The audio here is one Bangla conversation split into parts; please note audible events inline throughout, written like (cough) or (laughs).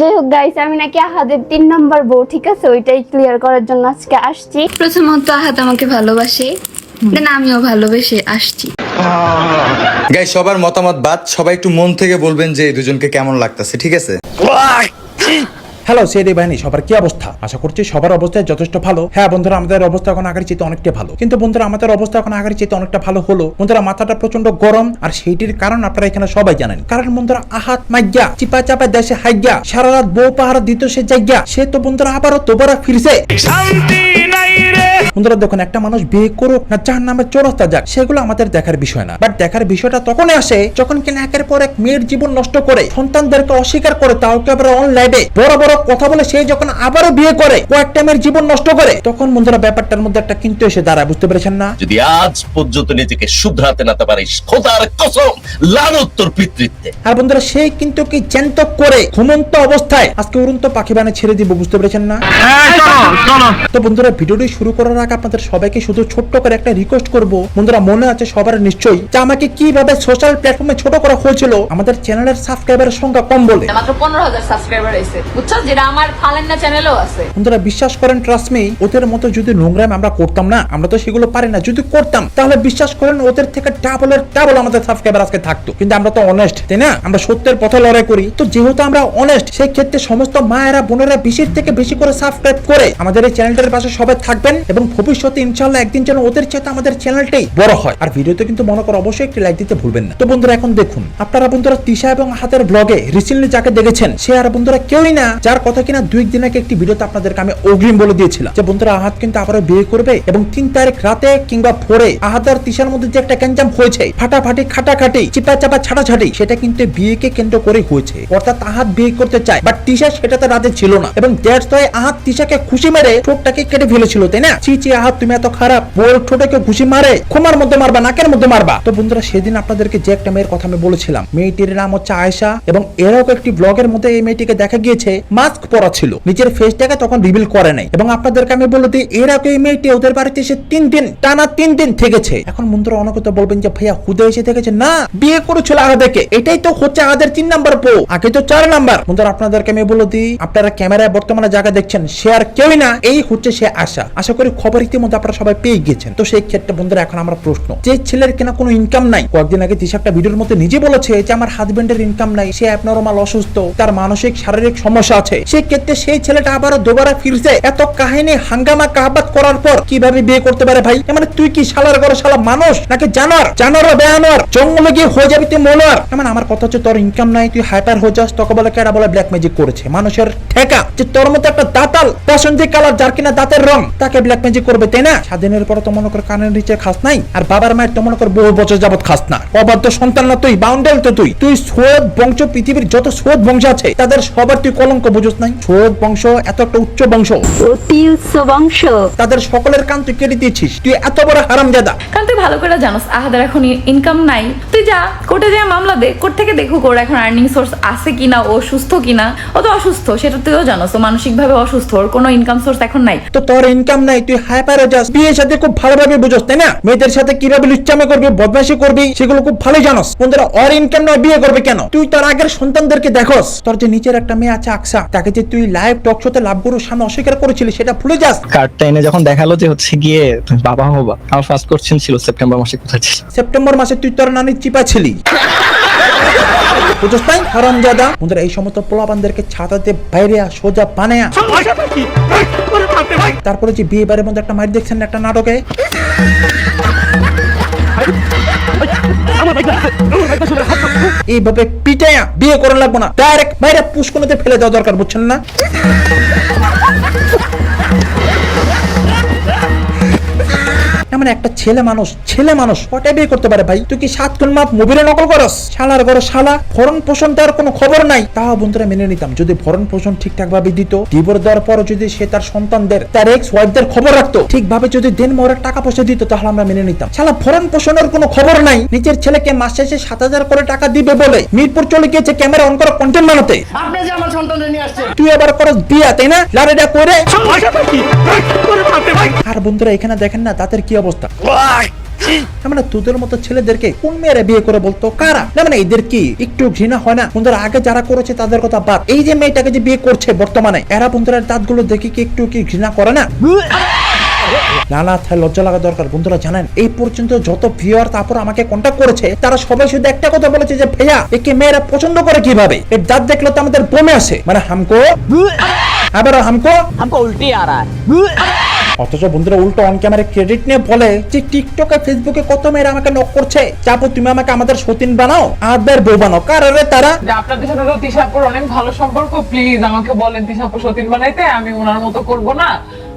যাই হোক গাইস আমি নাকি আহাদের তিন নম্বর বউ ঠিক আছে? ওইটাই ক্লিয়ার করার জন্য আজকে আসছি। প্রথমত আহাদ আমাকে ভালোবাসে। দেন আমিও ভালোবেসে আসছি। গাই সবার মতামত বাদ সবাই একটু মন থেকে বলবেন যে এই দুজনকে কেমন লাগতেছে ঠিক আছে? হ্যালো সিআইডি বাহিনী, সবার কি অবস্থা? আশা করছি সবার অবস্থা যথেষ্ট ভালো। হ্যাঁ বন্ধুরা, আমাদের অবস্থা এখন আগের চেয়ে অনেকটা ভালো। কিন্তু বন্ধুরা, আমাদের অবস্থা এখন আগের চেয়ে অনেকটা ভালো হলো। বন্ধুরা, মাথাটা প্রচণ্ড গরম, আর সেইটির কারণ আপনারা এখানে সবাই জানেন। কারণ বন্ধুরা, আহাত মাইয়া চিপা চাপা দেশে হাইয়া সারা রাত বউ পাহারা দিত সে জায়গা। সে তো বন্ধুরা আবারও তোবারা ফিরছে। বন্ধুরা দেখুন একটা মানুষ বিয়ে করুক না যার নামে চোরস্তা যাক সেগুলো আমাদের দেখার বিষয় না। বাট দেখার বিষয়টা তখনই আসে যখন কিনা একের পর এক মেয়ের জীবন নষ্ট করে সন্তানদেরকে অস্বীকার করে তাও একেবারে অনলাইনে বড় বড় কথা বলে সে যখন আবারও বিয়ে করে কয়েকটা মেয়ের জীবন নষ্ট করে তখন বন্ধুরা ব্যাপারটার মধ্যে একটা কিন্তু এসে দাঁড়ায় বুঝতে পেরেছেন না? যদি আজ পর্যন্ত নিজেকে শুধরাতে না পারিস খোদার কসম লানত তোর পিতৃত্বে। আর বন্ধুরা সে কিন্তু কি জ্যান্ত করে ঘুমন্ত অবস্থায় আজকে উড়ন্ত পাখি বানে ছেড়ে দিব বুঝতে পেরেছেন না? তো বন্ধুরা ভিডিওটি শুরু করার আগে আপনাদের সবাইকে শুধু ছোট্ট করে একটা রিকোয়েস্ট করব। বন্ধুরা মনে আছে সবার নিশ্চয়ই যে আমাকে কীভাবে সোশ্যাল প্ল্যাটফর্মে ছোট করা হয়েছিল? আমাদের চ্যানেলের সাবস্ক্রাইবারের সংখ্যা কম বলে। মাত্র পনেরো হাজার সাবস্ক্রাইবার আছে বুঝছ? যেটা আমার ফালেন্না চ্যানেলও আছে। বন্ধুরা বিশ্বাস করেন ট্রাস্ট মি ওদের মতো যদি নোংরাম আমরা করতাম না আমরা তো সেগুলো পারি না। যদি করতাম তাহলে বিশ্বাস করেন ওদের থেকে ডাবলের ডাবল আমাদের সাবস্ক্রাইবার আজকে থাকতো। কিন্তু আমরা তো অনেস্ট তাই না? আমরা সত্যের পথে লড়াই করি। তো যেহেতু আমরা অনেস্ট সেই ক্ষেত্রে সমস্ত মায়েরা বোনেরা বেশির থেকে বেশি করে সাবস্ক্রাইব করে আমাদের এই চ্যানেলটার পাশে সবাই থাকবেন এবং ভবিষ্যতে ইনশাল্লাহ একদিন যেন ওদের চাইতে আমাদের চ্যানেলটাই বড় হয়। আর ভিডিওতে কিন্তু মনে করো অবশ্যই একটি লাইক দিতে ভুলবেন না। তো বন্ধুরা, এখন দেখুন, আপনারা বন্ধুরা তিশা এবং হাতের ব্লগে রিসেন্টলি যাকে দেখেছেন, সে আর বন্ধুরা কেউই না, যার কথা কিনা দুই দিন আগে একটি ভিডিওতে আপনাদেরকে আমি অগ্রিম বলে দিয়েছিলাম যে, বন্ধুরা, আহাত কিন্তু আবারও বিয়ে করবে এবং তিন তারিখ রাতে কিংবা ভোরে আহাত আর তিশার মধ্যে যে একটা গ্যাঞ্জাম হয়েছে, ফাটাফাটি, খাটাখাটি চিপা চাপা ছাড়াছাড়ি, সেটা কিন্তু বিয়েকে কেন্দ্র করে হয়েছে। অর্থাৎ আহাত বিয়ে করতে চায় বাট তিশা সেটাতে রাতে ছিল না। এবং দ্যাটস ওয়াই আহাত তিশাকে খুশি মেরে ঠোঁটটাকে কেটে ফেলেছিল, তাই না? চি আহাত তুমি এত খারাপ। বোর ঠোঁটে কেউ ঘুষি মারে ক্ষমার মধ্যে মারবা, নাকের মধ্যে মারবা। তো বন্ধুরা, সেদিন আপনাদেরকে যে একটা মেয়ের কথা আমি বলেছিলাম, মেয়েটির নাম হচ্ছে আয়েশা, এবং এরকম একটি ব্লগের মধ্যে এই মেয়েটিকে দেখা গিয়েছে মাস্ক পরা ছিল। নিজের ফেসটাকে তখন রিভিল করে নাই। এবং আপনাদেরকে আমি বলে দিই এর আগে এই মেয়েটি? ওদের বাড়িতে এসে তিন দিন, টানা তিন দিন থেকেছে। এখন বন্ধুরা অনেকে তো বলবেন যে, ভাইয়া, হুদে এসে থেকেছে? না, বিয়ে করেছিল আগাদেরকে এটাই তো হচ্ছে আমাদের তিন নাম্বার পো আগে তো চার নাম্বার। বন্ধুরা, আপনাদেরকে আমি বলে দিই, আপনারা ক্যামেরায় বর্তমানে জায়গা দেখছেন, সে আর কেউই না, এই হচ্ছে সে আশা আশা করি খবর ইতিমধ্যে আপনারা সবাই পেয়ে গিয়েছেন। তো সেই ক্ষেত্রে বন্ধুরা, এখন আমরা প্রশ্ন। যে ছেলের কিনা কোনো ইনকাম নাই, কয়েকদিন আগে তিশা একটা ভিডিওর মধ্যে নিজে বলেছে যে, আমার হাজবেন্ডের ইনকাম নাই, সে অ্যাবনর্মাল অসুস্থ, তার মানসিক শারীরিক সমস্যা আছে। সেই ক্ষেত্রে সেই ছেলেটা আবারও দুবারা ফিরছে। এত কাহিনী, হাঙ্গামা, কাহাবাত করার পর কীভাবে বিয়ে করতে পারে ভাই? মানে তুই কি শালার ঘরে শালা মানুষ, নাকি জানার জানার বেয়ানোয়ার? জঙ্গলে গিয়ে হয়ে যাবি তুই মোলার মানে আমার কথা হচ্ছে, তোর ইনকাম নাই, তুই হাইপার হয়ে যাস, তোকে বলে কেডা বলে ব্ল্যাক ম্যাজিক করেছে। মানুষের ঠেকা যে তোর মতো একটা দাতাল প্যাসেঞ্জি কালার যার কিনা দাঁতের রং, তাকে ব্ল্যাক ম্যাজিক করবে তাই না? স্বাধীনের পর তো মনে কর কানের নিচে খাস নাই আর বাবার মায়ের তো মনে কর বহু বছর যাবত খাস না। অবাধ্য সন্তান না তুই বাউন্ডেল তো তুই। তুই সোদ বংশ পৃথিবীর যত সোদ বংশ আছে তাদের সবার তুই কলঙ্ক বুঝোস নাই। সোদ বংশ এত একটা উচ্চ বংশ। অতি উচ্চ বংশ। তাদের সকলের কান তুই কেটে দিয়েছিস। তুই এত বড় হারামজাদা। কারণ তুই ভালো করে জানোস আহাদের এখন ইনকাম নাই। তুই যা কোর্টে যা মামলা দে কোর্ট থেকে দেখুক ওর এখন আর্নিং সোর্স আছে কিনা ও সুস্থ কিনা। ও তো অসুস্থ সেটা তুইও জানোস ও মানসিকভাবে অসুস্থ ওর কোনো ইনকাম সোর্স এখন নাই। তো তোর ইনকাম নাই তুই হাইপারে যাস বিয়ের সাথে খুব ভালোভাবে বুঝোস তাই না? মেয়েদের সাথে কীভাবে লুচ্চামে করবি বদমাশি করবি সেগুলো খুব ভালো জানোস। বন্ধুরা ওর ইনকাম নয় বিয়ে করবে কেন? তুই তোর আগের সন্তানদেরকে দেখোস। তোর যে নিচের একটা মেয়ে আছে আকসা তাকে যে তুই লাইভ টক শোতে লাভ গুরুর সামনে অস্বীকার করেছিলি সেটা ভুলে যাস। কার্ডটা এনে যখন দেখাল যে হচ্ছে গিয়ে বাবা হবা আমার ফার্স্ট কোশ্চেন ছিল সেপ্টেম্বর মাসে কোথায় ছিল? সেপ্টেম্বর মাসে তুই তোর নানির চিপা ছিলি। (laughs) বুঝোস তাই? হারামজাদা বন্ধুরা, এই সমস্ত পোলাপানদেরকে ছাতাতে বাইরে সোজা বানায়া তারপরে যে বিয়ে বাড়ির মধ্যে একটা মাইর দেখছেন একটা নাটকে? এইভাবে পিটায়া বিয়ে করা লাগবো না। ডাইরেক্ট বাইরে পুষ্কনিতে ফেলে দেওয়া দরকার, বুঝছেন না? এমন একটা ছেলে মানুষ ছেলে মানুষ কটাই বিয়ে করতে পারে ভাই। তুই কি সাত কোন মাপ মুভিরে নকল করস? শালার ঘরে শালা ভরণ পোষণ দেওয়ার কোনো খবর নাই। তাও বন্ধুরা মেনে নিতাম যদি ভরণ পোষণ ঠিকঠাক ভাবে দিত ডিভোর্স দেওয়ার পর যদি সে তার সন্তানদের তার এক্স ওয়াইফদের খবর রাখতো ঠিকভাবে যদি দিন মরের টাকা পয়সা দিত তাহলে আমরা মেনে নিতাম। শালা ভরণ পোষণের কোনো খবর নাই। নিজের ছেলেকে মাস শেষে সাত হাজার করে টাকা দিবে বলে মিরপুর চলে গিয়েছে ক্যামেরা অন করা কন্টেন্ট বানাতে। তুই আবার করস বিয়া তাই না? লারেডা করে আর বন্ধুরা এখানে দেখেন না তাদের কি অবস্থা। মানে তোদের মতো ছেলেদেরকে কোন বিয়ে করে বলতো? কারা? না মানে এদের কি একটু ঘৃণা হয় না? বন্ধুরা, আগে যারা করেছে তাদের কথা বাদ। এই যে মেয়েটাকে যে বিয়ে করছে বর্তমানে, এরা বন্ধুরা দাঁতগুলো দেখে কি একটু কি ঘৃণা করে না? লজ্জা লাগা দরকার। বন্ধুরা, জানেন, এই পর্যন্ত যত ভিউয়ার তারপর আমাকে কন্ট্যাক্ট করেছে, তারা সবাই শুধু একটা কথা বলেছে যে, ভাইয়া, একে মেয়েরা পছন্দ করে কীভাবে? এর দাঁত দেখলে তো আমাদের বমে আসে। মানে হামকো? আবার হামকো? হামকো উল্টি আর অথচ বন্ধুরা উল্টো অন ক্যামেরা ক্রেডিট নিয়ে বলে যে টিকটক টিকটকে ফেসবুকে কত মেয়েরা আমাকে নক করছে। চাপো, তুমি আমাকে আমাদের সতীন বানাও? আদার বউ বানাও। কার রে তারা? আপনাদের সাথে তো তিশাপুর অনেক ভালো সম্পর্ক প্লিজ আমাকে বলেন তিশাপুর সতীন বানাইতে, আমি ওনার মতো করব না।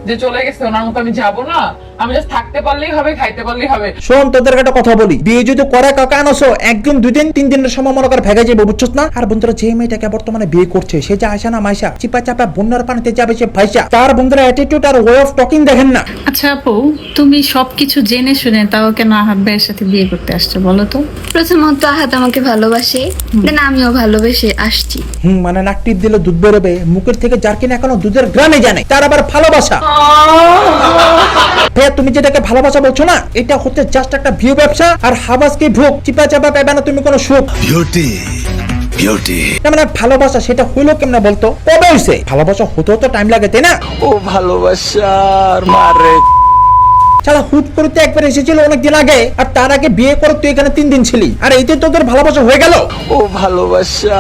যে চলে গেছে ওনার মতো আমি যাব না। আমি জাস্ট থাকতে পারলেই হবে খাইতে পারলেই হবে। শোন তোদের একটা কথা বলি। বিয়ে যদি করে কাকা আনছো একদিন দুই দিন তিন দিনের সময় মনে করে ভেগে যাবে বুঝছস না? আর বন্ধুরা যে মেয়েটাকে বর্তমানে বিয়ে করছে সে যে আয়সা না মাইসা চিপা চাপা বন্যার পানিতে যাবে সে ভাইসা তার বন্ধুরা অ্যাটিটিউড আর ওয়ে অফ টকিং দেখেন না। আচ্ছা আপু তুমি সবকিছু জেনে শুনে তাও কেন আহাত ভাইয়ের সাথে বিয়ে করতে আসছো বলো তো? প্রথমত আহাত আমাকে ভালোবাসে দেন আমিও ভালোবেসে আসছি। হুম মানে নাক টিপ দিলে দুধ বেরোবে মুখের থেকে যার কিনা এখনও দুধের গ্রামে জানে তার আবার ভালোবাসা। ভাইয়া তুমি যেটাকে ভালোবাসা বলছো না এটা হচ্ছে জাস্ট একটা ভিউ ব্যবসা আর হাবাসকে ভোগ চিপা চাপা পাবে না তুমি কোনো সুখ। বিউটি বিউটি মানে ভালোবাসা সেটা হইল কেমনে বলতো? কবে হইছে? ভালোবাসা হতেও তো টাইম লাগে তাই না? ও ভালোবাসা মারে। শালা হুট করতে একবার এসেছিল অনেকদিন আগে আর তার আগে বিয়ে করে তুই এখানে তিন দিন ছিলি আর এইতে তোদের ভালোবাসা হয়ে গেল। ও ভালোবাসা।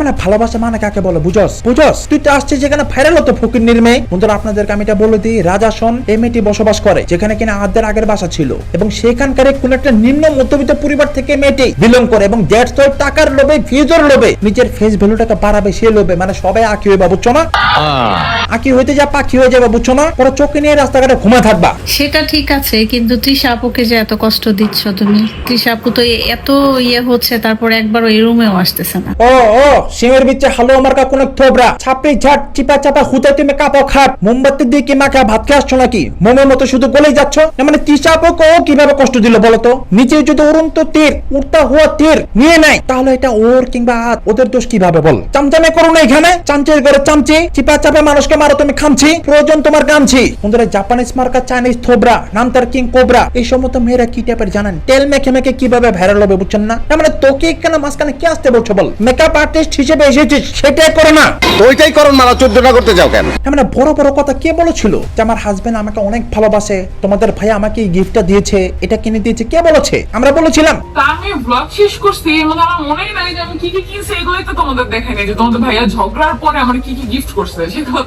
মানে ভালোবাসা মানে কাকে বলে? বুঝস বুঝস। তুই তো আসছিস যেখানে ভাইরাল হতো ফকির নির্মে বন্ধুরা আপনাদেরকে আমি এটা বলে দিই রাজাসন এই মেয়েটি বসবাস করে যেখানে কিনা আদের আগের বাসা ছিল। এবং সেখানকার কোন একটা নিম্ন মধ্যবিত্ত পরিবার থেকে মেয়েটি বিলং করে এবং দ্যাটস ওয়াই টাকার লোভে ভিউজের লোভে নিজের ফেস ভ্যালুটাকে বাড়াবে সে লোভে। মানে সবাই আঁকি হইবা বুঝছ না? আঁকি হইতে যা পাখি হয়ে যাবে বুঝছ না? পরে চোখে নিয়ে রাস্তাঘাটে ঘুমা থাকবা। সেটা ঠিক আছে কিন্তু তৃষা আপুকে যে এত কষ্ট দিচ্ছ তুমি? তৃষা আপু তো এত ইয়ে হচ্ছে তারপর একবার ওই রুমেও আসতেছে না। ও ও সিমের বিচ্ছে হালো আমার কা কোন থোবরা। ছাপড়ি ঝাট চিপা চাপা হুতে তুমি কাপো খাট। মোমবাতি দিয়ে কি মাখা ভাত খেয়ে আসছো নাকি? মোমের মতো শুধু গলেই যাচ্ছ? না মানে তিসাপো ও কীভাবে কষ্ট দিল বলো তো? নিচে যদি উড়ন্ত তীর উড়তা হওয়া তীর নিয়ে নেয় তাহলে এটা ওর কিংবা ওদের দোষ কীভাবে বল? চামচামে করো না এখানে। চামচের করে চামচি। চিপা চাপা মানুষকে মারো তুমি খামছি। প্রয়োজন তোমার গামছি। বন্ধুরা জাপানিজ মার্কা চাইনিজ থোবরা নাম তার কিং কোবরা এই সমস্ত মেয়েরা কি টাইপের জানেন? তেল মেখে মেখে কীভাবে ভাইরাল হবে বুঝছেন না? মানে তোকে কেন মাঝখানে কি আসতে বলছো বল? মেকআপ আর্টিস্ট হিসেবে এসেছিস সেটাই করো না। ওইটাই করুন মারা চোদ্দটা করতে যাও কেন? মানে বড় বড় কথা কে বলেছিল যে আমার হাজবেন্ড আমাকে অনেক ভালোবাসে তোমাদের ভাই আমাকে এই গিফটটা দিয়েছে এটা কিনে দিয়েছে কে বলেছে? আমরা বলেছিলাম। আমি ব্লগ শেষ করছি মানে আমার মনেই নাই যে আমি কি কি কিনছি এগুলোই তো তোমাদের দেখাই নাই যে তোমাদের ভাইয়া ঝগড়ার পরে আমার কি কি গিফট করছে সেগুলো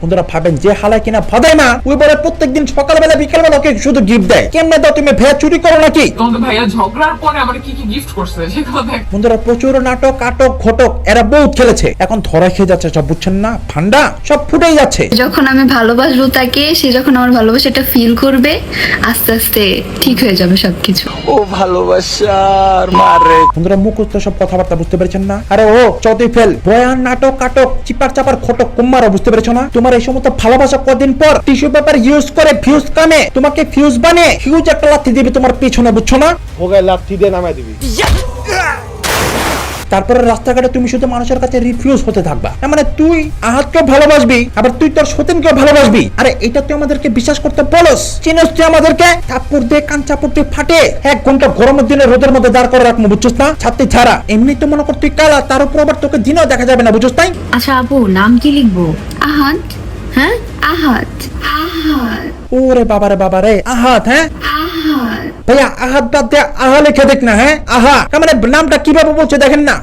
বন্ধুরা ভাবেন যে হালায় কিনা ফাদাই মা ওই বলে প্রত্যেকদিন সকালবেলা বিকালবেলা ওকে শুধু গিফট দেয়। কেমনে দাও তুমি ভেয়া চুরি করো নাকি? তোমাদের ভাইয়া ঝগড়ার পরে আমার কি কি গিফট করছে সেগুলো দেখ। বন্ধুরা প্রচুর নাটক আটক ঘটক এরা বহুত খেলেছে। এখন ধরা খেয়ে যাচ্ছে সব বুঝছেন না? ঠান্ডা সব ফুটেই যাচ্ছে। যখন আমি ভালোবাসবো তাকে সে যখন আমার ভালোবাসাটা ফিল করবে আস্তে আস্তে ঠিক হয়ে যাবে সবকিছু। ও ভালোবাসার মারে। বন্ধুরা মুখস্থ সব কথাবার্তা বুঝতে পেরেছেন না? আরে ও চৌধুরী ফেল। বয়ান নাটক কাটক চিপার চাপার খটক কুম্মারও বুঝতে পেরেছ না তোমার এই সমস্ত ভালোবাসা কদিন পর টিস্যু পেপার ইউজ করে ফিউজ কামে তোমাকে ফিউজ বানিয়ে হিউজ একটা লাথি দিবে তোমার পিছনে বুঝছ না? ভোগায় লাথি দিয়ে নামাই দিবি। তারপরে রাস্তাঘাটে তুমি শুধু মানুষের কাছে রিফিউজ হতে থাকবা। মানে তুই আহাতকে ভালোবাসবি আবার তুই তোর সতীনকে ভালোবাসবি। আরে এটা তুই আমাদেরকে বিশ্বাস করতে বলস। চিনস তুই আমাদেরকে? থাপ্পড় দিয়ে কান চাপড় দিয়ে ফাটে। এক ঘণ্টা গরমের দিনে রোদের মধ্যে দাঁড় করে রাখব বুঝছিস না? ছাত্রী ছাড়া। এমনি তো মনে কর তুই কালা তার উপর আবার তোকে দিনেও দেখা যাবে না বুঝছিস তাই? আচ্ছা আপু নাম কি লিখব? আহাত? হ্যাঁ? আহাত। আহাত। ওরে বাবারে বাবারে। আহাত হ্যাঁ? আহাত। ভাইয়া আহাত বাদ দিয়ে আহা লিখে দেখ না হ্যাঁ? আহা মানে নামটা কীভাবে বলছে দেখেন না?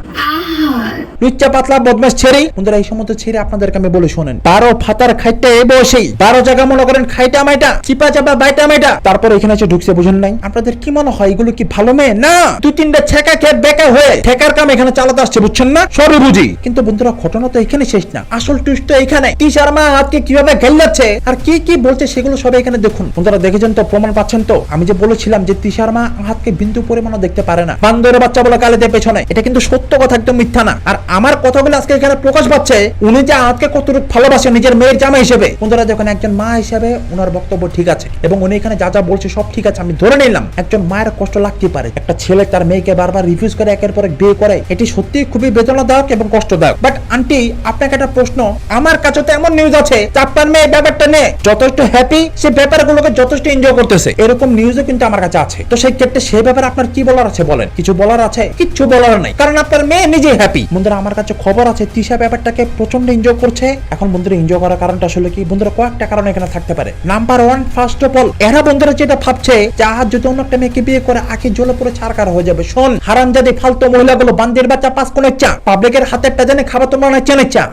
লুচ্চা পাতলা বদমাস ছেড়ে। বন্ধুরা, এই সমস্ত ছেড়ে আপনাদেরকে আমি বলে শোনেন। বারো ফাতার খাইতে এ বসেই বারো জায়গা মনে করেন খাইটা মাইটা, চিপা চাপা বাইটা মাইটা। তারপর এখানে এসে ঢুকছে, বুঝেন নাই। আপনাদের কি মনে হয়, এগুলো কি ভালো মেয়ে? না! দু তিনটা ছেকা খেয়ে বেকা হয়ে ঠেকার কাম এখানে চালাতে আসছে, বুঝছেন না? সবই বুঝি। কিন্তু বন্ধুরা, ঘটনা তো এখানে শেষ না। আসল টুইস্ট তো এখানে। টি শর্মা আজকে কীভাবে গেল্লাচ্ছে? আর কি কি বলছে সেগুলো সব এখানে দেখুন। বন্ধুরা, দেখেছেন তো, প্রমাণ পাচ্ছেন তো? আমি যে বলেছিলাম যে তিশার মা হাতকে বিন্দু পরিমাণও দেখতে পারে না। বান্দরের বাচ্চা বলে কালেতে পেছনে। এটা কিন্তু সত্য কথা, একদম মিথ্যা না। আর আমার কথাগুলো আজকে এখানে প্রকাশ পাচ্ছে, উনি যে আজকে কতটুকু ভালোবাসে নিজের মেয়ের জামা হিসেবে। বন্ধুরা যখন একজন মা হিসেবে ওনার বক্তব্য ঠিক আছে, এবং উনি এখানে যা যা বলছে সব ঠিক আছে, আমি ধরে নিলাম, একজন মায়ের কষ্ট লাগতে পারে। একটা ছেলে তার মেয়েকে বারবার রিফিউজ করে, একের পর এক বিয়ে করে, এটি সত্যি খুবই বেদনাদায়ক এবং কষ্টদায়ক। বাট আন্টি আপনাকে একটা প্রশ্ন, আমার কাছে তো এমন নিউজ আছে আপনার মেয়ে ব্যাপারটা নিয়ে যথেষ্ট হ্যাপি সে ব্যাপারগুলোকে যথেষ্ট এনজয় করতেছে। এরকম নিউজও কিন্তু আমার কাছে আছে। তো সেই ক্ষেত্রে সেই ব্যাপারে আপনার কি বলার আছে বলেন? কিছু বলার আছে? কিচ্ছু বলার নাই। কারণ আপনার মেয়ে নিজেই হ্যাপি বন্ধুরা আমার কাছে খবর আছে তিশা ব্যাপারটাকে প্রচণ্ড এনজয় করছে। এখন বন্ধুরা এনজয় করার কারণটা আসলে কি? বন্ধুরা, কয়েকটা কারণ এখানে থাকতে পারে। Number one first of all এরা বন্ধুরা যেটা ভাবছে, যে যদি অন্য একটা মেয়েকে বিয়ে করে, আখি জ্বলে পুরো ছাড়কার হয়ে যাবে। শোন হারাম যদি ফালতু মহিলাগুলো বান্দির বাচ্চা পাস কোনের চা পাবলিকের হাতেরটা জানে খাবার তোমরা না চেনের চা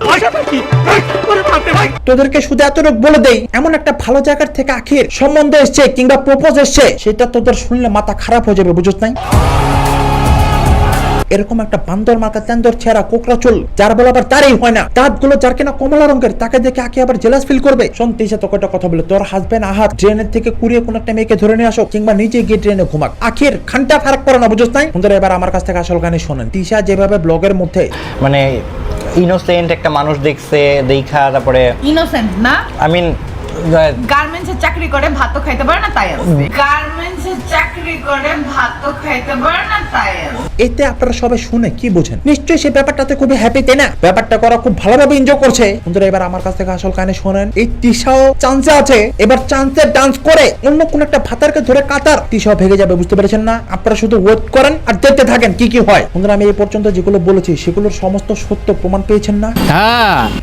তোদেরকে শুধু এতটুকু বলে দেই, এমন একটা ভালো জায়গার থেকে আখির সম্বন্ধ এসছে কিংবা প্রপোজ এসছে, সেটা তোদের শুনলে মাথা খারাপ হয়ে যাবে বুঝছ নাই? এরকম একটা বান্দর মাথা তেন্দর ছেঁড়া কোকড়া চুল যার বলে আবার তারই হয় না। দাঁতগুলো যার কিনা কমলা রঙের তাকে দেখে আঁকে আবার জেলাস ফিল করবে। শোন তিসা তোকে কথা বলে তোর হাজবেন্ড আহাত ট্রেনের থেকে কুড়িয়ে কোন একটা মেয়েকে ধরে নিয়ে আসো কিংবা নিজে গিয়ে ট্রেনে ঘুমাক। আখির খানটা ফারাক করে না বুঝছ নাই? বন্ধুরা এবার আমার কাছ থেকে আসল গানে শোনেন। তিসা যেভাবে ব্লগের মধ্যে মানে ইনোসেন্ট একটা মানুষ দেখছে দেখা তারপরে ইনোসেন্ট না? আই মিন গার্মেন্টসে চাকরি করে ভাতও খাইতে পারে না তাই আছে। গার্মেন্টসে চাকরি করে ভাতও খাইতে পারে না তাই এতে আপনারা সবাই শুনে কি বুঝেন? নিশ্চয়ই সেই ব্যাপারটাতে খুবই হ্যাপি তাই না? ব্যাপারটা করা খুব ভালোভাবে এনজয় করছে। বন্ধুরা এবার আমার কাছ থেকে আসল কানে শোনেন। এই তিশাও চান্সে আছে। এবার চান্সে ডান্স করে অন্য কোন একটা ভাতারকে ধরে কাতার। তিশাও ভেঙে যাবে বুঝতে পেরেছেন না? আপনারা শুধু ওয়েট করেন আর দেখতে থাকেন কি কি হয়। বন্ধুরা আমি এই পর্যন্ত যেগুলো বলেছি সেগুলোর সমস্ত সত্য প্রমাণ পেয়েছেন না?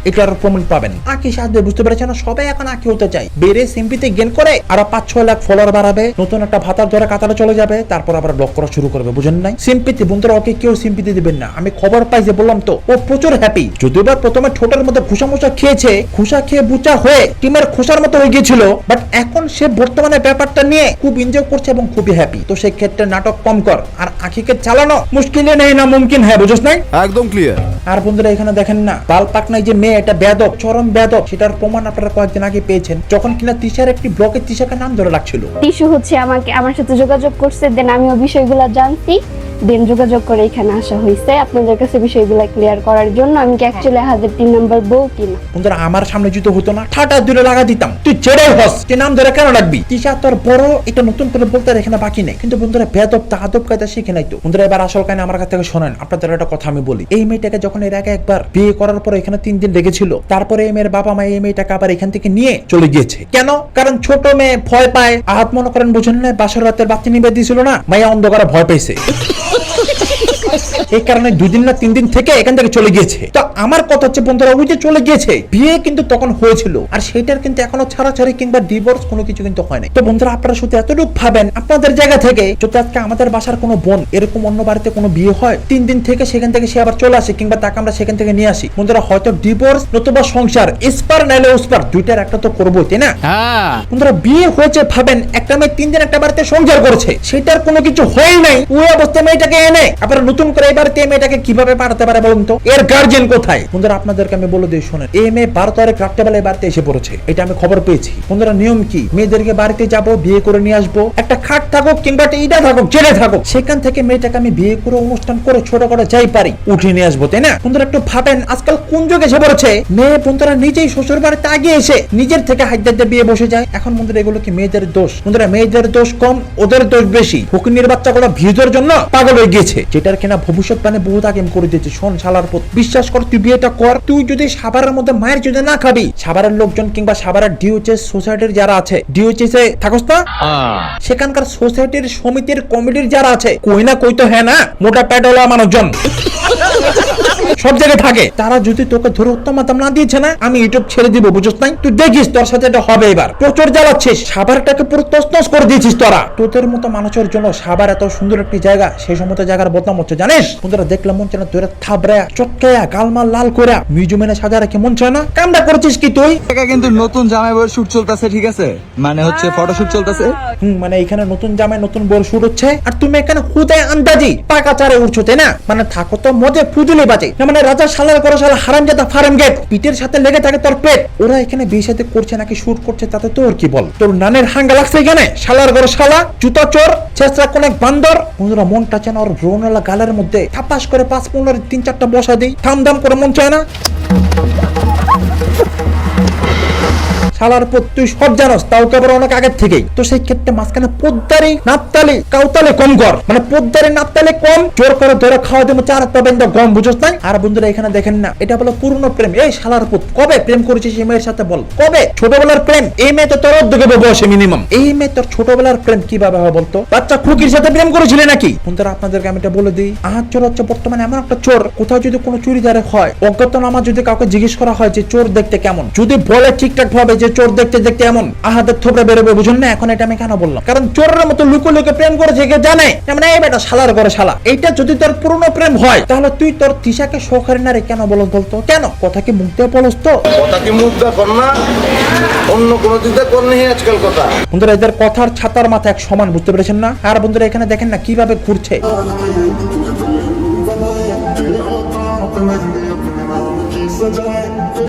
এটার প্রমাণ পাবেন। আকি সাজবে বুঝতে পেরেছেন না? সবাই এখন আকি হতে চাই বেড়ে সিম্পিতে গেন করে আর পাঁচ ছয় লাখ ফলোয়ার বাড়াবে। নতুন একটা ভাতার ধরে কাতারে চলে যাবে তারপর আবার ব্লক করা শুরু করবে বুঝেন নাই? সিম্পিতি বন্ধুরা ওকে কেউ সিম্পিতি দিবেন না। আমি খবর পাই যে বললাম তো ও প্রচুর হ্যাপি যদিও বা প্রথমে ঠোঁটের মধ্যে খুশা মুসা খেয়েছে খুশা খেয়ে বুচা হয়ে টিমের খোসার মতো হয়ে গিয়েছিল বাট এখন সে বর্তমানে ব্যাপারটা নিয়ে খুব এনজয় করছে এবং খুবই হ্যাপি তো সেই ক্ষেত্রে নাটক কম কর আর আখিকে চালানো মুশকিলে নেই না মুমকিন। হ্যাঁ বুঝছ নাই? একদম ক্লিয়ার আর বন্ধুরা এখানে দেখেন না বাল পাকনায় যে মেয়ে এটা বেদক চরম বেদক সেটার প্রমাণ আপনারা কয়েকদিন আগে পেয়েছেন যখন কিনা তিশার একটি ব্লকে তিশাকে নাম ধরে রাখছিল টিস্যু হচ্ছে আমাকে আমার সাথে যোগাযোগ করছে দেন আমিও বিষয়গুলো জানছি। দেন যোগাযোগ করে এখানে আসা হয়েছে আপনাদের কাছে বিষয়গুলো ক্লিয়ার করার জন্য আমি কি অ্যাকচুয়ালি হাজার তিন নম্বর বউ কিনা? বন্ধুরা আমার সামনে যদি হতো না ঠাটা দূরে লাগা দিতাম। তুই ছেড়ে হস। তুই নাম ধরে কেন রাখবি? তিশা তোর বড় এটা নতুন করে বলতে এখানে বাকি নেই। কিন্তু বন্ধুরা বেদব তা আদব কায়দা শিখে নাই তো। বন্ধুরা এবার আসল কাহিনী আমার কাছ থেকে শোনেন। আপনাদের একটা কথা আমি বলি। এই মেয়েটাকে যখন এর আগে একবার বিয়ে করার পর এখানে তিন দিন লেগেছিল তারপরে এই মেয়ের বাবা মা এই মেয়েটাকে আবার এখান থেকে নিয়ে চলে গিয়েছে। কেন? কারণ ছোট মেয়ে ভয় পায়। আহাত মনে করেন বুঝেন না বাসর রাতের বাতি নিবে দিয়েছিল না? মাইয়া অন্ধকারে ভয় পাইছে। (laughs) (laughs) এই কারণে দুই দিন না তিন দিন থেকে এখান থেকে চলে গিয়েছে। তো আমার কথা হচ্ছে বন্ধুরা ওই যে চলে গিয়েছে বিয়ে কিন্তু তখন হয়েছিল। আর সেটার কিন্তু এখনও ছাড়াছাড়ি কিংবা ডিভোর্স কোনো কিছু কিন্তু হয় নাই। তো বন্ধুরা আপনারা শুধু এতটুকু ভাবেন আপনাদের জায়গা থেকে যদি আজকে আমাদের বাসার কোনো বোন এরকম অন্য বাড়িতে কোনো বিয়ে হয় তিন দিন থেকে সেখান থেকে সে আবার চলে আসে কিংবা তাকে আমরা সেখান থেকে নিয়ে আসি। বন্ধুরা হয়তো ডিভোর্স নতুবা সংসার ইস্পার নাইলে উস্পার দুইটার একটা তো করব তাই না? বন্ধুরা বিয়ে হয়েছে ভাবেন একটা মেয়ে তিন দিন একটা বাড়িতে সংসার করেছে সেটার কোনো কিছু হয় নাই। ওই অবস্থায় মেয়েটাকে এনে আবার নতুন করে এই বাড়িতে এই মেয়েটাকে কীভাবে পাঠাতে পারে বলুন তো? এর গার্জেন কোথায়? বন্ধুরা, আপনাদেরকে আমি বলে দিই, শোনেন, এই মেয়ে বারো তারিখ রাত্রেবেলা এই বাড়িতে এসে পড়েছে। এটা আমি খবর পেয়েছি। বন্ধুরা, নিয়ম কি? মেয়েদেরকে বাড়িতে যাব, বিয়ে করে নিয়ে আসব। একটা খাট থাকুক কিংবা একটা ইটা থাকুক, জেলে থাকুক, সেখান থেকে মেয়েটাকে আমি বিয়ে করে অনুষ্ঠান করে ছোট করে যাই পারি, উঠিয়ে নিয়ে আসব, তাই না? বন্ধুরা, একটু ভাবেন, আজকাল কোন যুগে এসে পড়েছে? মেয়ে বন্ধুরা, নিজেই শ্বশুর বাড়িতে আগে এসে নিজের থেকে হাইদার বিয়ে বসে যায়। এখন বন্ধুরা, এগুলো কি মেয়েদের দোষ? বন্ধুরা, মেয়েদের দোষ কম, ওদের দোষ বেশি। ফকিনীর বাচ্চাগুলো ভিউজের জন্য পাগল হয়ে গিয়েছে। যেটার কিনা ভবিষ্যৎ মানে বহুত আগে করে দিয়েছে। শোন শালার পথ বিশ্বাস কর তুই বিয়েটা কর তুই যদি সাবারের মধ্যে মায়ের যদি না খাবি সাবারের লোকজন কিংবা সাভারের ডিওচেস সোসাইটির যারা আছে ডিওচেস এ থাকস না? সেখানকার সোসাইটির সমিতির কমিটির যারা আছে কই না কই তো হ্যাঁ না মোটা প্যাডওয়ালা মানুষজন। সব জায়গায় থাকে। তারা যদি তোকে ধরে উত্তম মাতাম না দিয়েছে না আমি ইউটিউব ছেড়ে দিব বুঝছ নাই? তুই দেখিস তোর সাথে এটা হবে এবার। প্রচুর জ্বালাচ্ছিস সাভারটাকে পুরো তসনস করে দিয়েছিস তোরা। তোদের মতো মানুষের জন্য সাভার এত সুন্দর একটি জায়গা সেই সমস্ত জায়গার বদনাম হচ্ছে জানিস? বন্ধুরা দেখলাম মন চায় না তোরা থাবড়া চটকায়া গালমাল লাল করে মিউজিয়ামে সাজা রেখে মন চায় না? কামটা করেছিস কি তুই? কিন্তু নতুন জামাই বউয়ের শুট চলতেছে ঠিক আছে? মানে হচ্ছে ফটোশুট চলতেছে। হুম মানে এখানে নতুন জামাই নতুন বড় শুট হচ্ছে। আর তুমি এখানে হুদায় আন্দাজি পাকা চারে উঠছো তাই না? মানে থাকো তো মজে ফুজুলি বাজে। মানে রাজা সালার করা শালা হারাম জাদা ফারাম গেট পিঠের সাথে লেগে থাকে তোর পেট। ওরা এখানে বিয়ে সাথে করছে নাকি শুট করছে তাতে তোর কি বল? তোর নানের হাঙ্গা লাগছে এখানে? সালার ঘরে শালা জুতা চোর চেষ্টা কোন এক বান্দর। বন্ধুরা মনটা যেন গালের মধ্যে। থাপাস করে পাঁচ পনেরো তিন চারটা বসা দিই। থাম দাম করে মন চায় না। শালার তুই সব জানোস, তাও কেবল অনেক আগের থেকেই। তো সেই ক্ষেত্রে মাঝখানে পোদ্দারি, নাপতালি, কাউতালে কম কর। মানে পোদ্দারি, নাপতালে কম, জোর করে ধরে খাওয়া দেবো, চার হাত বেন্দা গম বুঝোস নাই? আর বন্ধুরা, এখানে দেখেন না, এটা বলো পুরনো প্রেম। এই শালার পুত, কবে প্রেম করেছিস এই মেয়ের সাথে বল? কবে? ছোটবেলার প্রেম। এই মেয়ে তো তোর অর্ধেক বয়সে মিনিমাম এই মেয়ে তোর ছোটবেলার প্রেম কীভাবে হয় বলতো? বাচ্চা খুকির সাথে প্রেম করেছিলে নাকি? বন্ধুরা, আপনাদেরকে আমি এটা বলে দিই আহাত চোর হচ্ছে বর্তমানে এমন একটা চোর, কোথাও যদি কোনো চুরিদারে হয় অজ্ঞাতনামা যদি কাউকে জিজ্ঞেস করা হয় যে চোর দেখতে কেমন? যদি বলে ঠিকঠাক ভাবে যে চোর দেখতে দেখতে এমন আহাতের থোপড়ে বেরোবে বুঝুন না? এখন এটা আমি কেন বললাম? কারণ চোরের মতো লুকো লুকে প্রেম করেছে কেউ জানে? মানে এই বেটা শালার করে শালা। এইটা যদি তোর পুরনো প্রেম হয় তাহলে তুই তোর তিশাকে সহকারী না রে কেন বলস বলতো? কেন? কথা কি মুখ দিয়ে বলস তো? কথা কি মুখ দা কর না? অন্য কোনো দিকে কর নেই আজকাল কথা। বন্ধুরা এদের কথার ছাতার মাথা এক সমান বুঝতে পেরেছেন না? আর বন্ধুরা এখানে দেখেন না কীভাবে ঘুরছে।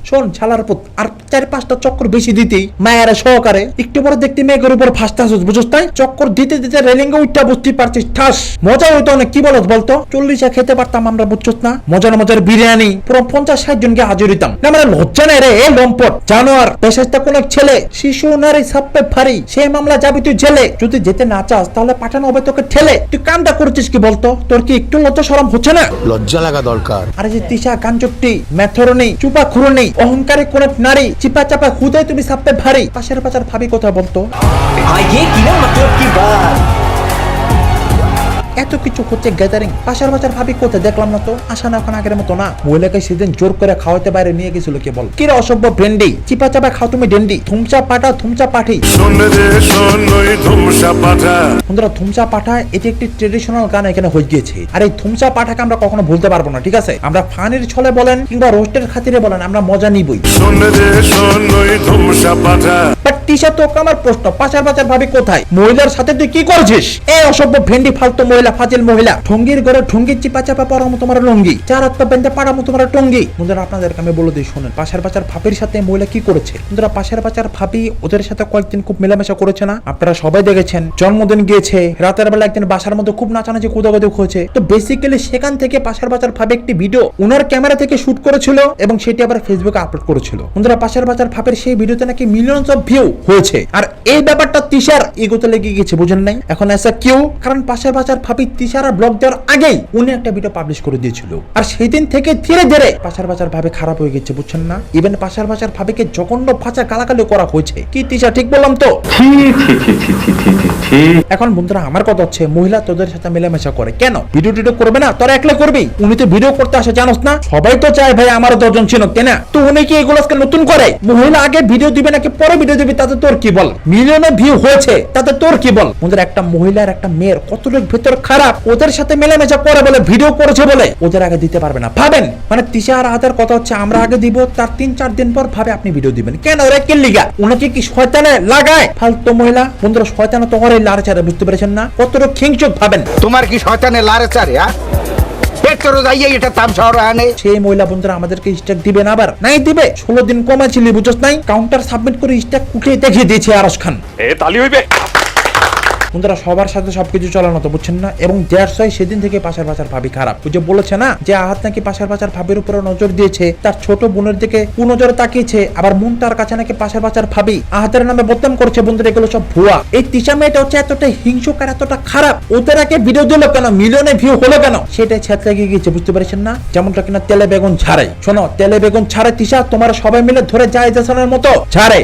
শোন ছালার পুত আর চার পাঁচটা চক্কর বেশি দিতেই মায়ের সহকারে একটু পরে দেখতে মেয়ের উপর ফাঁসতে আসুস বুঝছ তাই? চক্কর দিতে দিতে রেলিং এ উঠটা বুঝতে পারছিস ঠাস। মজা হইতো অনেক কি বলত বলতো? চল্লিশে খেতে পারতাম আমরা বুঝছস না? মজার মজার বিরিয়ানি পুরো পঞ্চাশ ষাট জনকে হাজির হইতাম। না মানে লজ্জা নেই রে এ লম্পট। জানোয়ার পেশাজটা কোন ছেলে শিশু নারী সাপ্পে ফারি সেই মামলা যাবি তুই জেলে। যদি যেতে না চাস তাহলে পাঠানো হবে তোকে ঠেলে। তুই কামটা করছিস কি বলতো? তোর কি একটু লজ্জা সরম হচ্ছে না? লজ্জা লাগা দরকার। আরে যে তিশা কাঞ্চকটি মেথরনি চুপা খুরনি অহংকারী কোন নারী চিপা চাপা হুদয় তুমি সাপে ভারী পাশের পাচার ভাবি কথা বলতো? এত কিছু হচ্ছে গ্যাদারিং পাশের বাজার ভাবি কোথায় দেখলাম না তো? আসা না এখন আগের মতো না। মহিলাকে সেদিন জোর করে খাওয়াতে বাইরে নিয়ে গেছিল কে বল? কিরা অসভ্য ব্রেন্ডি চিপা চাপা খাও তুমি ডেন্ডি থুমচা পাটা থুমচা পাঠি। বন্ধুরা থুমচা পাঠা এটি একটি ট্রেডিশনাল গান এখানে হয়ে গিয়েছে। আর এই থুমচা পাঠাকে আমরা কখনো ভুলতে পারব না ঠিক আছে? আমরা ফানির ছলে বলেন কিংবা রোস্টের খাতিরে বলেন আমরা মজা নিবই। বাট আমার প্রশ্ন, পাচার পাচার ভাবি কোথায়? মহিলার সাথে তুই কি করছিস? অসভ্য ভেন্ডি ফালতু মহিলা, ফাজিল মহিলা। ঠঙ্গির ঘরে ঠঙ্গির চিপা চাপা পরামো তোমার লঙ্গি। চার বেঁধে পাড়ামো তোমার টঙ্গি বন্ধুরা, আপনাদেরকে আমি বলে দিই পাচার ভাবির সাথে মহিলা কি করেছে? বন্ধুরা, পাচার ভাবি ওদের সাথে কয়েকদিন খুব মেলামেশা করেছে না? আপনারা সবাই দেখেছেন, জন্মদিন গিয়েছে, রাতের বেলা একদিন বাসার মধ্যে খুব নাচানাচি, কুদাকুদি হয়েছে। তো বেসিক্যালি সেখান থেকে পাশের পাচার ভাবে একটি ভিডিও ওনার ক্যামেরা থেকে শুট করেছিল এবং সেটি আবার ফেসবুকে আপলোড করেছিল। বন্ধুরা পাশের বাজার ভাবের সেই ভিডিওতে নাকি মিলিয়নস অফ ভিউ হয়েছে। আর এই ব্যাপারটা তিশার ইগোতে লেগে গেছে বুঝেন নাই? এখন এসা কেউ কারণ পাশের বাজার ভাবি তিশার ব্লগ দেওয়ার আগেই উনি একটা ভিডিও পাবলিশ করে দিয়েছিল। আর সেই দিন থেকে ধীরে ধীরে পাশের বাজার ভাবে খারাপ হয়ে গেছে বুঝছেন না? ইভেন পাশের বাজার ভাবিকে জঘন্য ভাষা গালাগালি করা হয়েছে। কি তিশা ঠিক বললাম তো? এখন বন্ধুরা আমার কথা হচ্ছে মহিলা তোদের সাথে মেলামেশা করে। কেন? ভিডিও টিডিও করবে না? তোরা একলা করবি? উনি তো ভিডিও করতে আসে জানোস না? সবাই তো চায় ভাই আমার দশজন ছিল কেন তো উনি কি এগুলো আজকে নতুন করে? মহিলা আগে ভিডিও দিবে নাকি পরে ভিডিও দিবে? তাতে তোর কি বল? মিলিয়নে ভিউ হয়েছে, তাতে তোর কি বল? বন্ধুরা একটা মহিলার একটা মেয়ের কতটুকু ভেতর খারাপ, ওদের সাথে মেলামেশা করে বলে ভিডিও করেছে বলে, ওদের আগে দিতে পারবে না। ভাবেন মানে তিশা আর হাতের কথা হচ্ছে, আমরা আগে দিব, তার তিন চার দিন পর ভাবে আপনি ভিডিও দিবেন। কেন ওরা কে লিগা ওনাকে কি শয়তানে লাগায়? ফালতু মহিলা, বন্ধুরা শয়তানে তো ওরাই লাড়ে চারে বুঝতে পেরেছেন না? কতটা খিংচক ভাবেন। তোমার কি শয়তানে লারে চারে হ্যাঁ পেট্রো যাইয়ে এটা তাম শহর আনে। সেই মহিলা বন্ধুরা আমাদেরকে স্ট্যাক দিবেন আবার? নাই দিবে? ষোলো দিন কমাইছিলি বুঝছ নাই? কাউন্টার সাবমিট করে স্ট্যাক উঠে দেখিয়ে দিয়েছে আরস খান। বন্ধুরা সবার সাথে সবকিছু চলানো তো বুঝছেন না? এবং দেড় ছয় সেদিন থেকে পাশের পাচার ভাবি খারাপ। ওই যে বলেছে না যে আহাত নাকি পাশের পাচার ভাবির উপরে নজর দিয়েছে তার ছোট বোনের দিকে কুনজরে তাকিয়েছে আবার মন তার কাছে নাকি পাশের পাচার ভাবি আহাতের নামে বদনাম করছে বন্ধুরা এগুলো সব ভুয়া। এই তিশা মেয়েটা হচ্ছে এতটা হিংসুক আর এতটা খারাপ ওদের আগে ভিডিও দিল কেন? মিলিয়নে ভিউ হলো কেন? সেটাই ছেতলে গিয়ে গেছে বুঝতে পেরেছেন না? যেমনটা কিনা তেলে বেগুন ছাড়ে। শোনো তেলে বেগুন ছাড়ে তিশা তোমার সবাই মিলে ধরে যায় মতো ছাড়ে।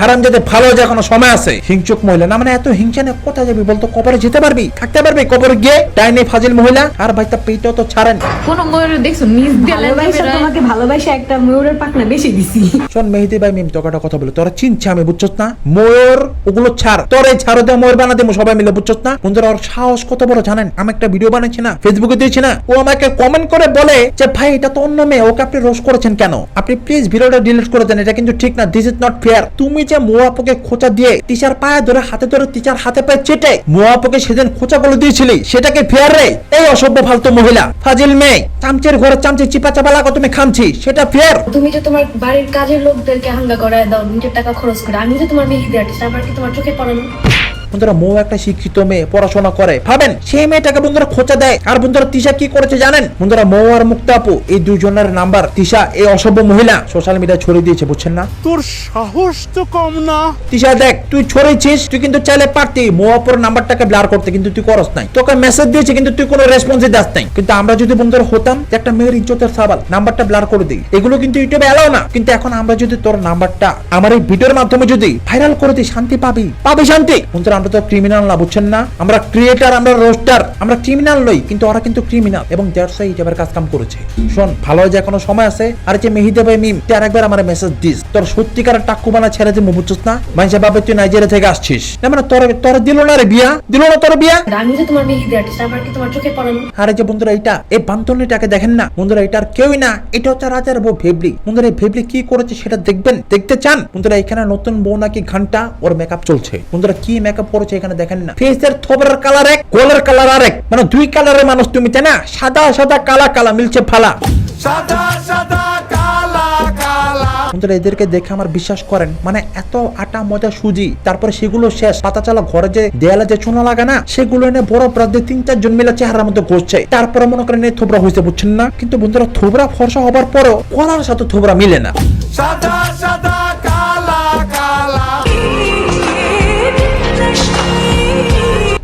হারাম যাতে ভালো যে এখনও সময় আছে। হিংসুক মহিলা। না মানে এত হিংসা নিয়ে কোথায় যাবি বলতো? কবরে যেতে পারবি? থাকতে পারবি? কবরে গিয়ে ডাইনি ফাজিল মহিলা। আর ভাই তা পেটও তো ছাড়েন কোন ময়ূর দেখছ? নিজ বেরোয়। তোমাকে ভালোবাসা একটা ময়ূরের পাখনা বেশি দিছি। শোন মেহেদি ভাই মিম তোকে একটা কথা বলে। তোরা চিনছে আমি বুঝছস না? ময়ূর ওগুলো ছাড়। তোরে এই ছাড়ো দিয়ে ময়ূর বানা দেবো সবাই মিলে বুঝছস না? বন্ধুরা ওর সাহস কত বড় জানেন? আমি একটা ভিডিও বানাচ্ছি না ফেসবুকে দিয়েছি না। ও আমাকে কমেন্ট করে বলে যে ভাই এটা তো অন্য মেয়ে ওকে আপনি রোজ করেছেন কেন? আপনি প্লিজ ভিডিওটা ডিলিট করে দেন এটা কিন্তু ঠিক না দিস ইজ নট ফেয়ার তুমি যে মোয়াপুকে খোঁচা দিয়ে টিচার পায়ে ধরে, হাতে ধরে টিচার হাতে পায়ে চেটে মোয়াপকে সেদিন খোঁচাগুলো দিয়েছিলি, সেটাকে ফেয়ার রে। এই অসভ্য ফালতু মহিলা, ফাজিল মেয়ে, চামচের ঘরে চামচে চিপা চাপা লাগো তুমি খামছি, সেটা ফেয়ার তুমি যে তোমার বাড়ির কাজের লোকদেরকে হাঙ্গা করায় দাও, নিজের টাকা খরচ করে আমি যে তোমার মেহেদি আর্টিস্ট আমার কি তোমার চোখে পড়ানো বন্ধুরা মৌ একটা শিক্ষিত মেয়ে পড়াশোনা করে। ভাবেন সেই মেয়েটাকে বন্ধুরা খোঁচা দেয়। আর বন্ধুরা তিশা কি করেছে জানেন? বন্ধুরা মৌ আর মুক্তা আপু এই দুজনের নাম্বার। তিশা এই অসভ্য মহিলা সোশ্যাল মিডিয়ায় ছড়িয়ে দিয়েছে বুঝছেন না? তোর সাহস তো কম না। তিশা দেখ তুই ছড়িয়েছিস তুই কিন্তু চাইলে পারতি। মৌ আপুর নাম্বারটাকে ব্লার করতে কিন্তু তুই করস নাই। তোকে মেসেজ দিয়েছে কিন্তু তুই কোনো রেসপন্সই দাস নাই। কিন্তু আমরা যদি বন্ধুরা হতাম একটা মেয়ের ইজ্জতের সাবাল নাম্বারটা ব্লার করে দিই। এগুলো কিন্তু ইউটিউবে এলাও না। কিন্তু এখন আমরা যদি তোর নাম্বারটা আমার এই ভিডিওর মাধ্যমে যদি ভাইরাল করে দিই শান্তি পাবি। পাবি শান্তি। বন্ধুরা আমরা তো ক্রিমিনাল না বুঝছেন না? আমরা ক্রিয়েটার আমরা রোস্টার আমরা ক্রিমিনাল নই কিন্তু ওরা কিন্তু ক্রিমিনাল এবং দেড়শো ইউটিউবের কাজ কাম করেছে। শোন ভালো যে এখনও সময় আছে। আর যে মেহিদে ভাই মিম তুই আরেকবার আমার মেসেজ দিস। তোর সত্যিকারের টাক্কু বানা ছেড়ে যে বুঝছিস না? মানুষের ভাবে তুই নাইজেরিয়া থেকে আসছিস। না মানে তোর তোর দিল না রে বিয়া? দিল না তোর বিয়া? আমি যে তোমার মেহেদি আর্টিস্ট আমার কি তোমার চোখে পড়ানো আরে যে বন্ধুরা এটা এই বান্তনিটাকে দেখেন না। বন্ধুরা এটার কেউই না। এটা হচ্ছে রাজার বউ ভেবলি বন্ধুরা এই ভেবলি কি করেছে সেটা দেখবেন? দেখতে চান? বন্ধুরা এখানে নতুন বউ নাকি ঘণ্টা ওর মেকআপ চলছে। বন্ধুরা কি মেকআপ করেছে এখানে দেখেন না। ফেসের থোবরার কালার এক গোলের কালার আরেক। মানে দুই কালারের মানুষ তুমি তাই না? সাদা সাদা কালা কালা মিলছে ফালা। বন্ধুরা এদেরকে দেখে আমার বিশ্বাস করেন মানে এত আটা মজা সুজি তারপরে সেগুলো শেষ। পাতা চালা ঘরে যে দেয়ালে যে চুনা লাগা না সেগুলো এনে বড় প্রাতে তিন চারজন মিলে চেহারার মধ্যে ঘষছে। তারপরে মনে করেন এই থোবরা হয়েছে বুঝছেন না? কিন্তু বন্ধুরা থোবরা ফর্সা হবার পরও কলার সাথে থোবরা মিলে না।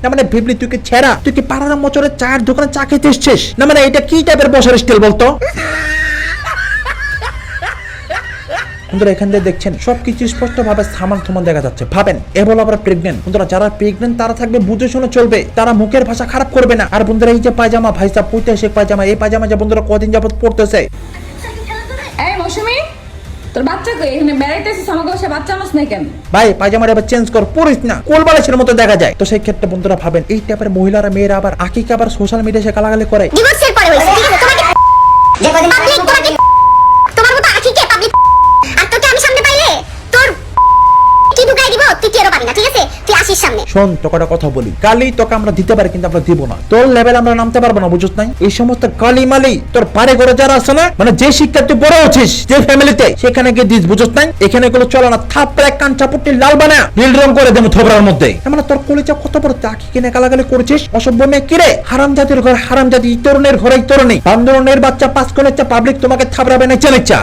না মানে ভেবলি, তুই কি ছেড়া? তুই কি পাড়ার মোচরে চায়ের দোকানে চা খেতে এসছিস? না মানে এটা কি টাইপের বসার স্টাইল বলতো? বন্ধুরা, এখান থেকে দেখছেন, সবকিছু স্পষ্ট ভাবে সামান থমান দেখা যাচ্ছে। ভাবেন এ বলো আবার প্রেগনেন্ট বন্ধুরা, যারা প্রেগনেন্ট তারা থাকবে, বুঝে শুনে চলবে। তারা মুখের ভাষা খারাপ করবে না। আর বন্ধুরা, এই যে পায়জামা ভাইসা পৈতাসিক পায়জামা, এই পায়জামা যে বন্ধুরা কদিন যাবত পড়তেছে এই মৌসুমি তোর বাচ্চা কই এখানে বেড়াইতেছিস আমাকে বসে বাচ্চা আনস না কেন ভাই পায়জামাটা আবার চেঞ্জ কর পরিস না কোলবালিশের মতো দেখা যায় তো সেই ক্ষেত্রে বন্ধুরা ভাবেন এই টাইপের মহিলারা মেয়েরা আবার আকিকে আবার সোশ্যাল মিডিয়ায় সে কালাগালি করে ডিভোর্সের পরে হয়েছে ঠিক আছে তোমাকে পাবলিক তোমাকে তোমার মতো আখিকে পাবলিক আর তোকে আমি সামনে পাইলে তোর কি ঢুকাই দিব তুই টেরও পাবি না ঠিক আছে? তুই আসিস সামনে। শোন তোকে কথা বলি। কালি তোকে আমরা দিতে পারি, কিন্তু আমরা দিব না। তোর লেভেল আমরা নামতে পারব না, বুঝছ নাই? এই সমস্ত তোর পারে ঘরে যারা আছে না মানে যে শিক্ষা তুই বড় হচ্ছিস যে ফ্যামিলিতে সেখানে গিয়ে দিস, বুঝছ নাই? এখানে গুলো চলে না। থাপড়ে কান চাপুটি লাল বানা। নীল রং করে দেবো থোবরার মধ্যে। মানে তোর কলিজা কত বড় চাকি কিনে গালাগালি করেছিস? অসভ্য মেয়ে কিরে হারাম জাতির ঘর হারাম জাতি তরুণের ঘরে তরুণী। আন্দোলনের বাচ্চা পাস করে পাবলিক তোমাকে থাবড়াবে না চেনে চা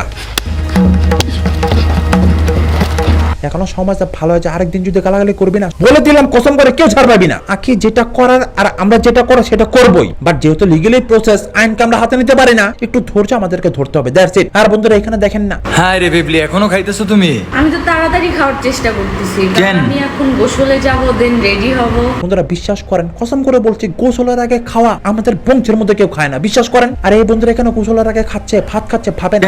এখনও সমাজে ভালো আছে আরেকদিন যদি গালাগালি করবি না বলে দিলাম কসম করে কেউ ছাড় পাবি না। আখি যেটা করার আর আমরা যেটা করো সেটা করবোই। বাট যেহেতু লিগেলি প্রসেস আইনকে আমরা হাতে নিতে পারি না একটু ধৈর্য আমাদেরকে ধরতে হবে দ্যাটস ইট আর বন্ধুরা এখানে দেখেন না। হ্যাঁ রে বেবলি এখনও খাইতেছো তুমি? আমি তো তাড়াতাড়ি খাওয়ার চেষ্টা করতেছি কেন? আমি এখন গোসলে যাব দেন রেডি হব। বন্ধুরা বিশ্বাস করেন কসম করে বলছি গোসলের আগে খাওয়া আমাদের বংশের মধ্যে কেউ খায় না বিশ্বাস করেন? আর এই বন্ধুরা এখানে গোসলের আগে খাচ্ছে ভাত খাচ্ছে ভাবেন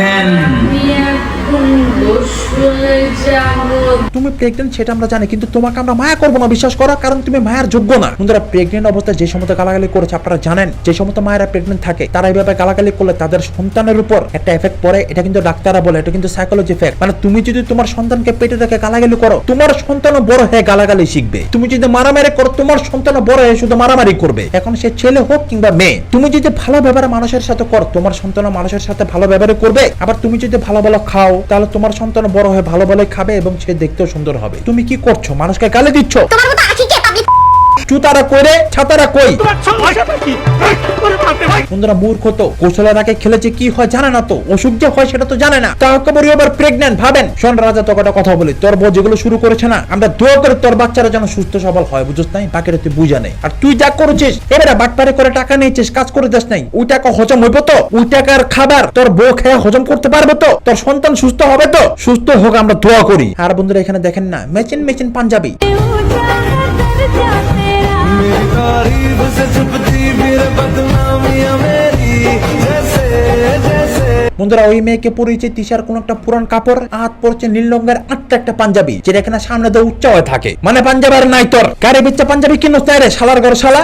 তুমি প্রেগনেন্ট সেটা আমরা জানি, কিন্তু তোমাকে আমরা মায়া করব না, বিশ্বাস করো, কারণ তুমি মায়ের যোগ্য না। বন্ধুরা প্রেগনেন্ট অবস্থায় যে সমস্ত গালাগালি করেছে, আপনারা জানেন, যে সমস্ত মায়েরা প্রেগনেন্ট থাকে, তারা এইভাবে গালাগালি করলে তাদের সন্তানের উপর একটা এফেক্ট পড়ে, এটা কিন্তু ডাক্তাররা বলে, এটা কিন্তু সাইকোলজি এফেক্ট মানে তুমি যদি তোমার সন্তানকে পেটে রেখে গালাগালি করো, তোমার সন্তানও বড় হয়ে গালাগালি শিখবে। তুমি যদি মারামারি করো, তোমার সন্তানও বড় হয়ে শুধু মারামারি করবে। এখন সে ছেলে হোক কিংবা মেয়ে, তুমি যদি ভালো ব্যবহার মানুষের সাথে করো, তোমার সন্তানও মানুষের সাথে ভালো ব্যবহার করবে। আবার তুমি যদি ভালো ভালো খাও তাহলে তোমার সন্তান বড় হয়ে ভালো ভালো খাবে এবং সে দেখতেও সুন্দর হবে। তুমি কি করছ? মানুষকে গালি দিচ্ছ? তোমার মতো চুতারা কইরে ছাতারা কই? বন্ধুরা মূর্খ তো খেলেছে কি হয় জানে না তো অসুখ যে হয় সেটা তো জানে না। আবার প্রেগনেন্ট ভাবেন? শোন রাজা তোকে কথা বলি তোর বউ যেগুলো শুরু করেছে না আমরা দোয়া করে তোর বাচ্চারা যেন সুস্থ সবল হয় বুঝছ নাই? বাকিটা তুই বুঝা নেই আর তুই যা করেছিস এবারে বাটপারে করে টাকা নিয়েছিস কাজ করে যাস নাই ওই টাকা হজম হইব তো? ওই টাকার খাবার তোর বউ খেয়ে হজম করতে পারবে তো? তোর সন্তান সুস্থ হবে তো? সুস্থ হোক আমরা দোয়া করি। আর বন্ধুরা এখানে দেখেন না মেচিন মেচিন পাঞ্জাবি। বন্ধুরা, ওই মেয়েকে পরিয়েছে তিশার কোন একটা পুরান কাপড় হাত পড়ছে নীল রঙের আটটা একটা পাঞ্জাবি, যেটা এখানে সামনে দিয়ে উচ্চ হয়ে থাকে। মানে পাঞ্জাবি আর নাই তোর। কারে বিচ্ছা পাঞ্জাবি কিনো তাই রে, শালার ঘর শালা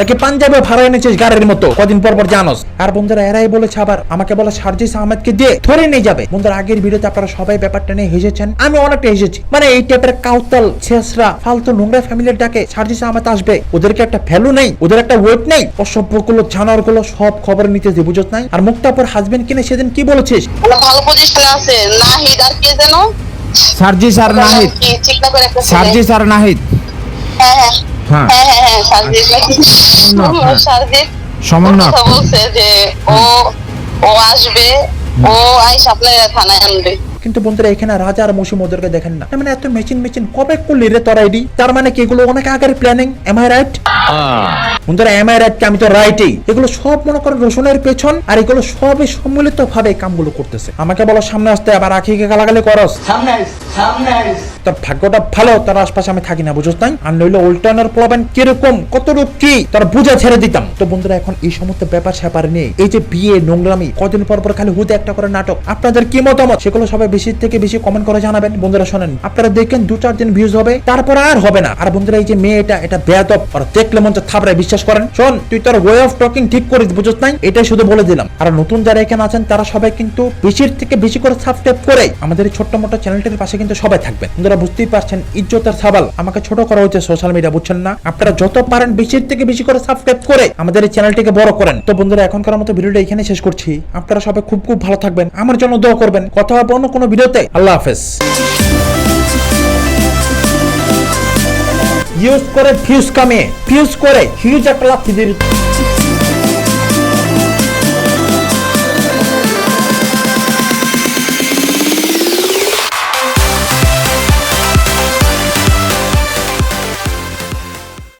তাকে পাঞ্জাবে ভাড়া এনেছিস গাড়ির মতো। কদিন পর পর জানোস। আর বন্ধুরা এরাই বলেছে আবার আমাকে বলে সার্জিস আহমেদকে দিয়ে ধরে নিয়ে যাবে। বন্ধুরা আগের ভিডিওতে আপনারা সবাই ব্যাপারটা নিয়ে হেসেছেন। আমি অনেকটা হেসেছি। মানে এই টাইপের কাউতাল ছেসরা ফালতু নোংরা ফ্যামিলির ডাকে সার্জিস আহমেদ আসবে। ওদেরকে একটা ভ্যালু নেই ওদের একটা ওয়েট নেই। অসভ্যগুলো জানোয়ারগুলো সব খবর নিতে যে বুঝত নাই? আর মুক্তাপুর হাজবেন্ড কিনে সেদিন কি বলেছিস? ভালো পজিশনে আছে। নাহিদ আর কে যেন? সার্জিস আর নাহিদ। সার্জিস আর নাহিদ। হ্যাঁ হ্যাঁ। হ্যাঁ। হ্যাঁ হ্যাঁ হ্যাঁ নাকি হ্যাঁ। সমন্বয় বলছে যে ও ও আসবে ও আইস আপনার থানায় আনবে। কিন্তু বন্ধুরা এখানে রাজা আর মৌসুম ওদেরকে দেখেন না। মানে এত মেচিন মেচিন কবে করলি রে তোরা এডি তার মানে কি এগুলো অনেক আগের প্ল্যানিং এম আই রাইট বন্ধুরা এম আই রাইট কি আমি তো রাইটই এগুলো সব মনে করেন রসুনের পেছন আর এগুলো সবই সম্মিলিত ভাবে কামগুলো করতেছে। আমাকে বলো সামনে আসতে আবার আখিকে গালাগালি করস? তোর ভাগ্যটা ভালো, তার আশপাশে আমি থাকি না বুঝছ নাই? আর নইলে উল্টানোর প্রবলেম কীরকম? কতটুক কি? তার বুঝা ছেড়ে দিতাম। তো বন্ধুরা, এখন এই সমস্ত ব্যাপার স্যাপার নিয়ে, এই যে বিয়ে, নোংরামি, কদিন পর পর খালি হুদে একটা করে নাটক, আপনাদের কি মতামত? সেগুলো সবাই বেশি থেকে বেশি কমেন্ট করে জানাবেন। বন্ধুরা, শোনেন, আপনারা দেখেন দু চার দিন ভিউজ হবে, তারপর আর হবে না। আর বন্ধুরা, এই যে মেয়েটা, এটা বেয়াদব আর দেখলে মন থাপড়ায় বিশ্বাস করেন। শোন, তুই তোর ওয়ে অফ টকিং ঠিক করিস বুঝছ নাই? এটাই শুধু বলে দিলাম। আর নতুন যারা এখানে আছেন, তারা সবাই কিন্তু বেশির থেকে বেশি করে সাবস্ক্রাইব করে আমাদের ছোট্ট মোটো চ্যানেলটির পাশে কিন্তু সবাই থাকবেন। বন্ধুরা বুঝতেই পারছেন, ইজ্জতের সাবাল। আমাকে ছোট করা হয়েছে সোশ্যাল মিডিয়া বুঝছেন না? আপনারা যত পারেন বেশির থেকে বেশি করে সাবস্ক্রাইব করে আমাদের এই চ্যানেলটিকে বড় করেন। তো বন্ধুরা, এখনকার মতো ভিডিওটা এখানে শেষ করছি। আপনারা সবাই খুব খুব ভালো থাকবেন। আমার জন্য দোয়া করবেন। কথা হবে অন্য কোনো ভিডিওতে। আল্লাহ হাফেজ। ইউজ করে ফিউজ কামে ফিউজ করে হিউজ একটা লাভ